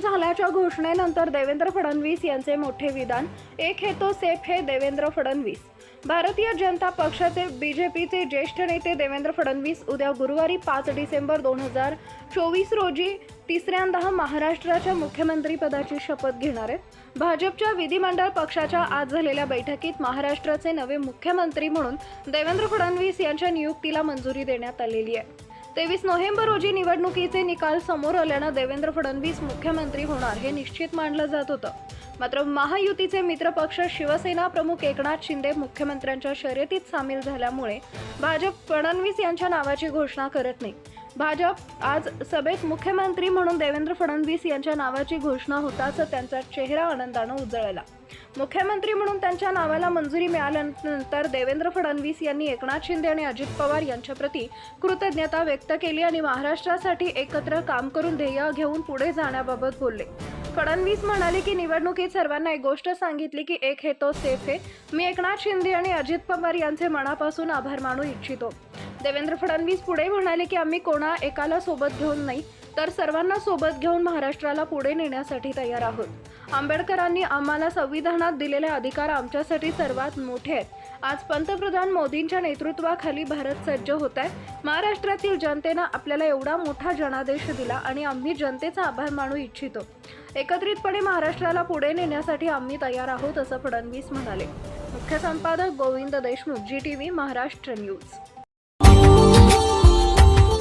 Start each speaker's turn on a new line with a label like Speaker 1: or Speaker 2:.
Speaker 1: झाल्याच्या घोषणेनंतर देवेंद्र फडणवीस यांचे मोठे विधान एक हे तो सेफ हे देवेंद्र फडणवीस. भारतीय जनता पक्षाचे बी जे पीचे ज्येष्ठ नेते देवेंद्र फडणवीस उद्या गुरुवारी पाच डिसेंबर दोन हजार चोवीस रोजी तिसऱ्यांदा महाराष्ट्राच्या मुख्यमंत्रीपदाची शपथ घेणार आहेत. भाजपच्या विधिमंडळ पक्षाच्या आज झालेल्या बैठकीत महाराष्ट्राचे नवे मुख्यमंत्री म्हणून देवेंद्र फडणवीस यांच्या नियुक्तीला मंजुरी देण्यात आलेली आहे. तेवीस नोव्हेंबर रोजी निवडणुकीचे निकाल समोर आल्यानं देवेंद्र फडणवीस मुख्यमंत्री होणार हे निश्चित मानलं जात होतं. मात्र महायुतीचे मित्रपक्ष शिवसेना प्रमुख एकनाथ शिंदे मुख्यमंत्र्यांच्या शर्यतीत सामील झाल्यामुळे भाजप फडणवीस यांच्या नावाची घोषणा करत नाही. भाजप आज सभेत मुख्यमंत्री म्हणून देवेंद्र फडणवीस यांच्या नावाची घोषणा होताच त्यांचा चेहरा आनंदानं उजळला. मुख्यमंत्री म्हणून त्यांच्या नावाला मंजुरी मिळाल्यानंतर देवेंद्र फडणवीस यांनी एकनाथ शिंदे आणि अजित पवार यांच्याप्रती कृतज्ञता व्यक्त केली आणि महाराष्ट्रासाठी एकत्र काम करून ध्येय घेऊन पुढे जाण्याबाबत बोलले. फडणवीस म्हणाले की निवडणुकीत सर्वांना एक गोष्ट सांगितली की एक हे तो सेफ आहे. मी एकनाथ शिंदे आणि अजित पवार यांचे मनापासून आभार मानू इच्छितो. देवेंद्र फडणवीस पुढे म्हणाले की आम्ही कोणा एकाला सोबत घेऊन नाही तर सर्वांना सोबत घेऊन महाराष्ट्राला पुढे नेण्यासाठी तयार आहोत. आंबेडकरांनी आम्हाला संविधानात दिलेले अधिकार आमच्यासाठी सर्वात मोठे आहेत. आज पंतप्रधान मोदींच्या नेतृत्वाखाली भारत सज्ज होत आहे महाराष्ट्रातील जनतेनं आपल्याला एवढा मोठा जनादेश दिला आणि आम्ही जनतेचा आभार मानू इच्छितो. एकत्रितपणे महाराष्ट्राला पुढे नेण्यासाठी आम्ही तयार आहोत असं फडणवीस म्हणाले. मुख्य संपादक Govind Deshmukh G T V Maharashtra news.